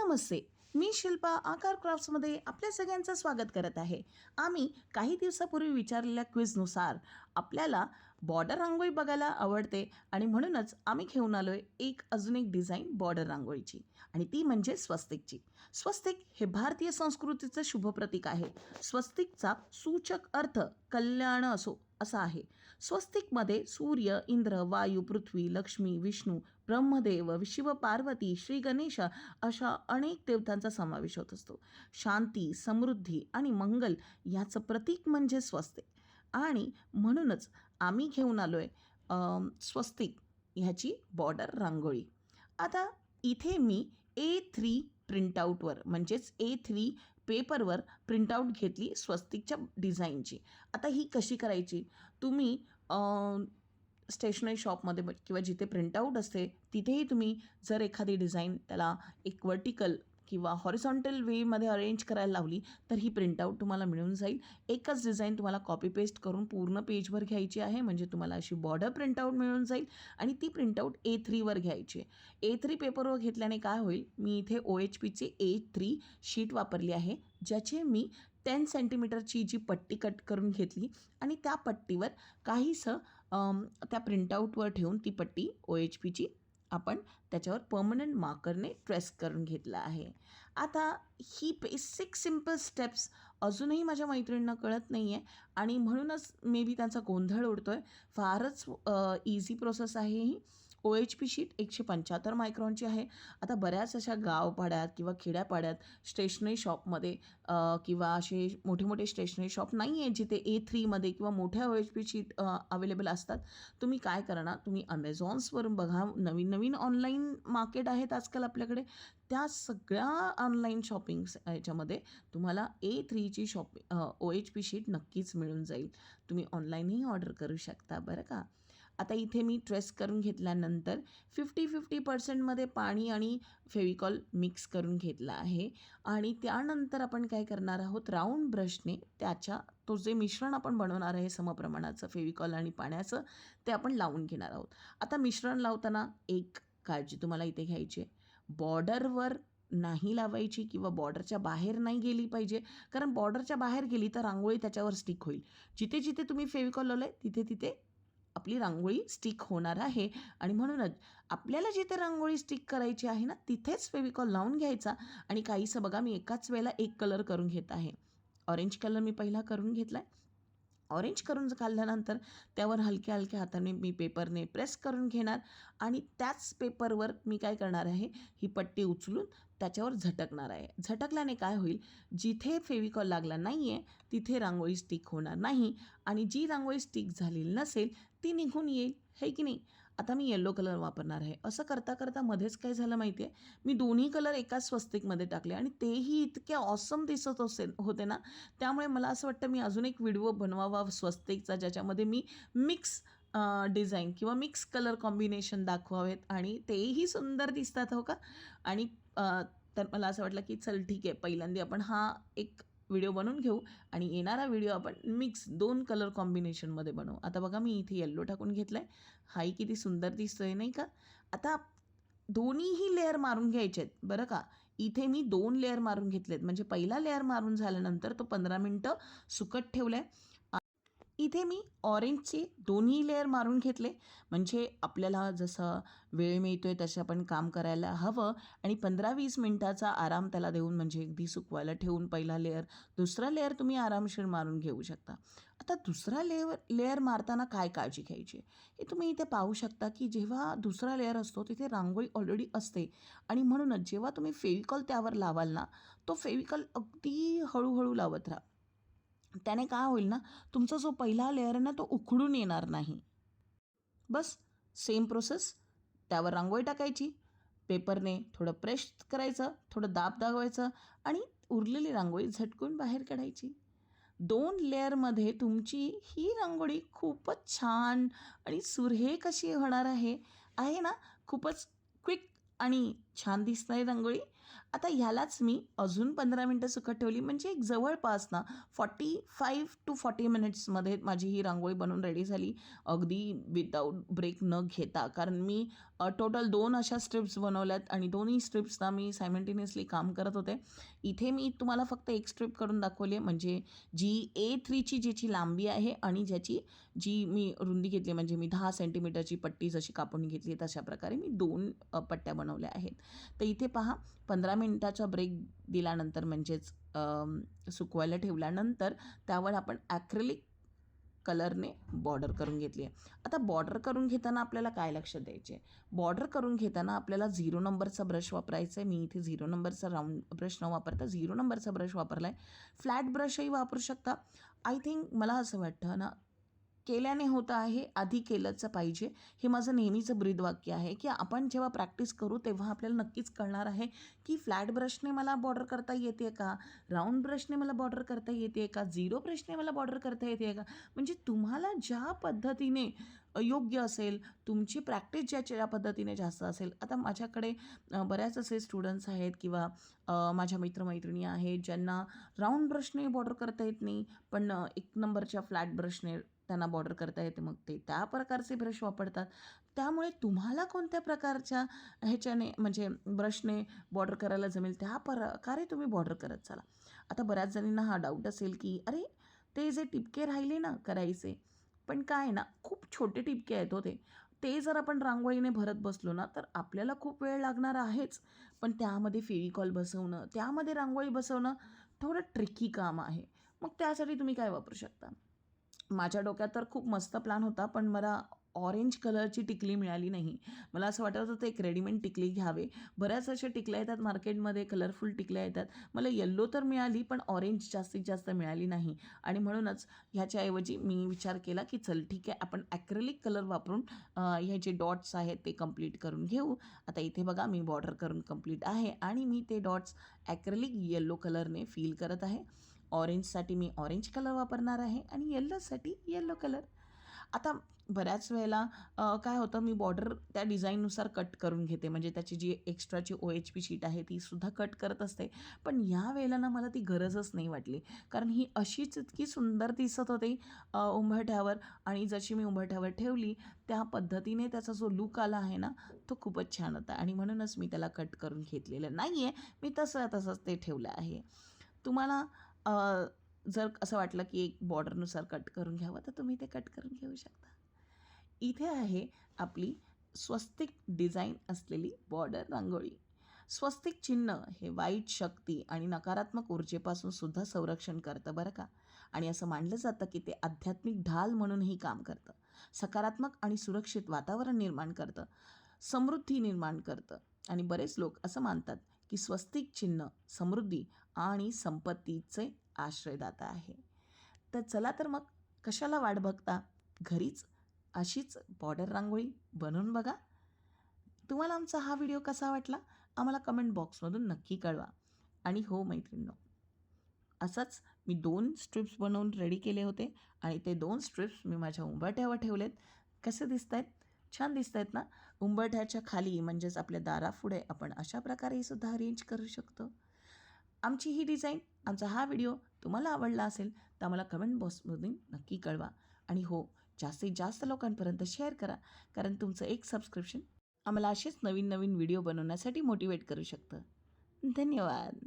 नमस्ते. मी शिल्पा आकार क्राफ्ट्समध्ये आपल्या सगळ्यांचं स्वागत करत आहे. आम्ही काही दिवसापूर्वी विचारलेल्या क्विजनुसार आपल्याला बॉर्डर रांगोळी बघायला आवडते आणि म्हणूनच आम्ही घेऊन आलो आहे एक अजून एक डिझाईन बॉर्डर रांगोळीची आणि ती म्हणजे स्वस्तिकची. स्वस्तिक हे भारतीय संस्कृतीचं शुभ प्रतीक आहे. स्वस्तिकचा सूचक अर्थ कल्याण असो असा आहे. स्वस्तिकमध्ये सूर्य इंद्र वायू पृथ्वी लक्ष्मी विष्णू ब्रह्मदेव शिव पार्वती श्री गणेश अशा अनेक देवतांचा समावेश होत असतो. शांती समृद्धी आणि मंगल याचं प्रतीक म्हणजे स्वस्तिक आणि म्हणूनच आम्ही घेऊन आलो आहे स्वस्तिक ह्याची बॉर्डर रांगोळी. आता इथे मी ए थ्री प्रिंटआउटवर म्हणजेच ए थ्री पेपरवर प्रिंटआउट घेतली स्वस्तिकच्या डिझाईनची. आता ही कशी करायची? तुम्ही स्टेशनरी शॉपमध्ये किंवा जिथे प्रिंटआउट असते तिथेही तुम्ही जर एखादी डिझाईन त्याला एक वर्टिकल किंवा हॉरिझॉन्टल वेमध्ये अरेंज करायला लावली तर ही प्रिंटआउट तुम्हाला मिळून जाईल. एकच डिझाईन तुम्हाला कॉपी पेस्ट करून पूर्ण पेजवर घ्यायची आहे म्हणजे तुम्हाला अशी बॉर्डर प्रिंटआउट मिळून जाईल आणि ती प्रिंटआउट ए थ्रीवर घ्यायची आहे. ए थ्री पेपरवर घेतल्याने काय होईल? मी इथे ओ एच पीची ए थ्री शीट वापरली आहे ज्याचे मी टेन सेंटीमीटरची जी पट्टी कट करून घेतली आणि त्या पट्टीवर काहीसं त्या प्रिंटआउटवर ठेवून ती पट्टी ओ एच पीची आपण त्याच्यावर पर्मनंट मार्करने ट्रेस करून घेतलं आहे. आता ही बेसिक सिंपल स्टेप्स अजूनही माझ्या मैत्रिणींना कळत नाही आहे आणि म्हणूनच मे बी त्यांचा गोंधळ उडतो आहे फारच इझी प्रोसेस आहे ही. ओ एच पी शीट एकशे पंच्याहत्तर मायक्रॉनची आहे. आता बऱ्याच अशा गावपाड्यात किंवा खेड्यापाड्यात स्टेशनरी शॉपमध्ये किंवा असे मोठे मोठे स्टेशनरी शॉप नाही आहे जिथे ए थ्रीमध्ये किंवा मोठ्या O H P sheet available असतात. तुम्ही काय करणार? तुम्ही अमेझॉन्सवरून बघा. नवीन नवीन ऑनलाईन मार्केट आहेत आजकाल आपल्याकडे. त्या सगळ्या ऑनलाईन शॉपिंग याच्यामध्ये तुम्हाला A थ्रीची shopping O H P sheet नक्कीच मिळून जाईल. तुम्ही ऑनलाईनही ऑर्डर करू शकता बरं का? आता इथे मी ट्रेस करून घेतल्यानंतर फिफ्टी फिफ्टी पर्सेंटमध्ये पाणी आणि फेविकॉल मिक्स करून घेतला आहे. आणि त्यानंतर आपण काय करणार आहोत? राऊंड ब्रशने त्याच्या तो जे मिश्रण आपण बनवणार आहे समप्रमाणाचं फेविकॉल आणि पाण्याचं ते आपण लावून घेणार आहोत. आता मिश्रण लावताना एक काळजी तुम्हाला इथे घ्यायची आहे. बॉर्डरवर नाही लावायची किंवा बॉर्डरच्या बाहेर नाही गेली पाहिजे. कारण बॉर्डरच्या बाहेर गेली तर रांगोळी त्याच्यावर स्टिक होईल. जिथे जिथे तुम्ही फेविकॉल लावलं आहे तिथे तिथे आपली रांगोळी स्टिक होणार आहे. आणि म्हणूनच आपल्याला जिथे रांगोळी स्टिक करायची आहे ना तिथेच फेविकॉल लावून घ्यायचा आणि काहीसं बघा मी एकाच वेळेला एक कलर करून घेत आहे. ऑरेंज कलर मी पहिला करून घेतला आहे ऑरेंज करून काढल्यानंतर त्यावर हलक्या हलक्या हाताने मी पेपरने प्रेस करून घेणार आणि त्याच पेपरवर मी काय करणार आहे ही पट्टी उचलून त्याच्यावर झटकणार आहे. झटकल्याने काय होईल? जिथे फेविकॉल लागला नाही आहे तिथे रांगोळी स्टिक होणार नाही आणि जी रांगोळी स्टिक झालेली नसेल ती निघून येईल. हे की नाही? आता मी येलो कलर वापरणार आहे. असं करता करता मध्येच काय झालं माहिती आहे मी दोन्ही कलर एकाच स्वस्तिकमध्ये टाकले आणि तेही इतके ऑसम दिसत असे होते ना? त्यामुळे मला असं वाटतं मी अजून एक व्हिडिओ बनवावा स्वस्तिकचा ज्याच्यामध्ये मी मिक्स डिझाईन किंवा मिक्स कलर कॉम्बिनेशन दाखवावेत आणि तेही सुंदर दिसतात हो का? आणि तर मला असं वाटलं की चल ठीक आहे पहिल्यांदा आपण हा एक व्हिडिओ बनवून घेऊ आणि येणारा व्हिडिओ आपण मिक्स दोन कलर कॉम्बिनेशनमध्ये बनवू. आता बघा मी इथे येल्लो टाकून घेतला आहे हाही किती सुंदर दिसतोय नाही का? आता दोन्हीही लेअर मारून घ्यायचे आहेत बरं का? इथे मी दोन लेअर मारून घेतलेत. म्हणजे पहिला लेअर मारून झाल्यानंतर तो पंधरा मिनटं सुकत ठेवला आहे इथे मी ऑरेंजचे दोन्ही लेअर मारून घेतले. म्हणजे आपल्याला जसं वेळ मिळतो आहे तसं आपण काम करायला हवं आणि पंधरा वीस मिनटाचा आराम त्याला देऊन म्हणजे अगदी सुकवायला ठेवून पहिला लेअर दुसरा लेअर तुम्ही आरामशीर मारून घेऊ शकता. आता दुसरा लेअर लेअर मारताना काय काळजी घ्यायची? हे तुम्ही इथे पाहू शकता की जेव्हा दुसरा लेअर असतो तिथे रांगोळी ऑलरेडी असते. आणि म्हणूनच जेव्हा तुम्ही फेविकॉल त्यावर लावाल ना तो फेविकॉल अगदी हळूहळू लावत राहा. त्याने काय होईल ना तुमचा जो पहिला लेअर आहे ना तो उखडून येणार नाही. बस सेम प्रोसेस त्यावर रांगोळी टाकायची. पेपरने थोडं प्रेश करायचं थोडं दाब दागवायचं आणि उरलेली रांगोळी झटकून बाहेर काढायची. दोन लेअरमध्ये तुमची ही रांगोळी खूपच छान आणि सुरेख कशी होणार आहे आहे ना खूपच क्विक आणि छान दिसणारी रांगोळी. आता ह्यालाच मी अजून पंधरा मिनटं सुकत ठेवली. म्हणजे एक जवळपास ना फॉर्टी फाईव्ह टू फॉर्टी मिनिट्समध्ये माझी ही रांगोळी बनवून रेडी झाली. अगदी विदाऊट ब्रेक न घेता. कारण मी टोटल दोन अशा स्ट्रिप्स बनवल्यात आणि दोन्ही स्ट्रिप्सना मी सायमल्टेनियसली काम करत होते. इथे मी तुम्हाला फक्त एक स्ट्रिप करून दाखवली आहे. म्हणजे जी ए थ्रीची ज्याची लांबी आहे आणि ज्याची जी मी रुंदी घेतली म्हणजे मी दहा सेंटीमीटरची पट्टी जशी कापून घेतली तशा प्रकारे मी दोन पट्ट्या बनवल्या आहेत. तर इथे पहा पंधरा मिनटाचा ब्रेक दिल्यानंतर म्हणजेच सुकवायला ठेवल्यानंतर त्यावर आपण ॲक्रेलिक कलरने बॉर्डर करून घेतली आहे. आता बॉर्डर करून घेताना आपल्याला काय लक्ष द्यायचे? बॉर्डर करून घेताना आपल्याला झिरो नंबरचा ब्रश वापरायचा आहे. मी इथे झिरो नंबरचा राऊंड ब्रश न वापरता झिरो नंबरचा ब्रश वापरला आहे फ्लॅट ब्रशही वापरू शकता. आय थिंक मला असं वाटतं ना केल्याने होतं आहे आधी केलंच पाहिजे. हे माझं नेहमीचं ब्रीदवाक्य आहे की आपण जेव्हा प्रॅक्टिस करू तेव्हा आपल्याला नक्कीच कळणार आहे की फ्लॅट ब्रशने मला बॉर्डर करता येते का? राऊंड ब्रशने मला बॉर्डर करता येते का? झिरो ब्रशने मला बॉर्डर करता येते का? म्हणजे तुम्हाला ज्या पद्धतीने योग्य असेल तुमची प्रॅक्टिस ज्याच्या ज्या पद्धतीने जास्त असेल. आता माझ्याकडे बऱ्याच असे स्टुडंट्स आहेत किंवा माझ्या मित्रमैत्रिणी आहेत ज्यांना राऊंड ब्रशने बॉर्डर करता येत नाही पण एक नंबरच्या फ्लॅट ब्रशने त्यांना बॉर्डर करता येते. मग ते त्या प्रकारचे ब्रश वापरतात. त्यामुळे तुम्हाला कोणत्या प्रकारच्या ह्याच्याने म्हणजे ब्रशने बॉर्डर करायला जमेल? त्या प्रकारे तुम्ही बॉर्डर करत चला. आता बऱ्याच जणींना हा डाऊट असेल की अरे ते जे टिपके राहिले ना करायचे पण काय ना खूप छोटे टिपके आहेत हो ते. ते जर आपण रांगोळीने भरत बसलो ना तर आपल्याला खूप वेळ लागणार आहेच. पण त्यामध्ये फेविकॉल बसवणं त्यामध्ये रांगोळी बसवणं थोडं ट्रिकी काम आहे. मग त्यासाठी तुम्ही काय वापरू शकता? माझ्या डोक्यात तर खूप मस्त प्लॅन होता पण मला ऑरेंज कलरची टिकली मिळाली नाही. मला असं वाटत होतं एक रेडीमेड टिकली घ्यावे. बऱ्याच अशा टिकल्या येतात मार्केटमध्ये कलरफुल टिकल्या येतात. मला येल्लो तर मिळाली पण ऑरेंज जास्तीत जास्त मिळाली नाही. आणि म्हणूनच ह्याच्याऐवजी मी विचार केला की चल ठीक आहे आपण ॲक्रेलिक कलर वापरून हे जे डॉट्स आहेत ते कंप्लीट करून घेऊ. आता इथे बघा मी बॉर्डर करून कंप्लीट आहे आणि मी ते डॉट्स ॲक्रेलिक येल्लो कलरने फील करत आहे. ऑरेंजसाठी मी ऑरेंज कलर वापरणार आहे आणि येल्लोसाठी येल्लो कलर. आता बऱ्याच वेळेला काय होतं मी बॉर्डर त्या डिझाईननुसार कट करून घेते. म्हणजे त्याची जी एक्स्ट्राची ओ एच पी शीट आहे तीसुद्धा कट करत असते. पण या वेळेला ना मला ती गरजच नाही वाटली. कारण ही अशीच इतकी सुंदर दिसत होती उंबरठ्यावर. आणि जशी मी उंबरठ्यावर ठेवली त्या पद्धतीने त्याचा जो लुक आला आहे ना तो खूपच छान होता. आणि म्हणूनच मी त्याला कट करून घेतलेलं नाही आहे मी तसं तसंच ते ठेवलं आहे. तुम्हाला जर असं वाटलं की एक बॉर्डरनुसार कट करून घ्यावं तर तुम्ही ते कट करून घेऊ शकता. इथे आहे आपली स्वस्तिक डिझाईन असलेली बॉर्डर रांगोळी. स्वस्तिक चिन्ह हे वाईट शक्ती आणि नकारात्मक ऊर्जेपासून सुद्धा संरक्षण करतं बरं का? आणि असं मानलं जातं की ते आध्यात्मिक ढाल म्हणूनही काम करतं. सकारात्मक आणि सुरक्षित वातावरण निर्माण करतं. समृद्धी निर्माण करतं. आणि बरेच लोक असं मानतात की स्वस्तिक चिन्ह समृद्धी आणि संपत्तीचे आश्रयदाता आहे. तर चला तर मग कशाला वाट बघता? घरीच? अशीच बॉर्डर रांगोळी बनवून बघा. तुम्हाला आमचा हा व्हिडिओ कसा वाटला? आम्हाला कमेंट बॉक्समधून नक्की कळवा. आणि हो मैत्रिणींनो असंच मी दोन स्ट्रिप्स बनवून रेडी केले होते आणि ते दोन स्ट्रिप्स मी माझ्या उंबरठ्यावर ठेवलेत. कसे दिसत आहेत छान दिसत आहेत ना? उंबरठ्याच्या खाली म्हणजेच आपल्या दारापुढे आपण अशा प्रकारे सुद्धा अरेंज करू शकतो. आमची ही डिझाईन आमचा हा व्हिडिओ तुम्हाला आवडला असेल तर आम्हाला कमेंट बॉक्समधून नक्की कळवा. आणि हो जास्तीत जास्त लोकांपर्यंत शेअर करा कारण तुमचं एक सबस्क्रिप्शन आम्हाला असेच नवीन नवीन व्हिडिओ बनवण्यासाठी मोटिवेट करू शकतं. धन्यवाद!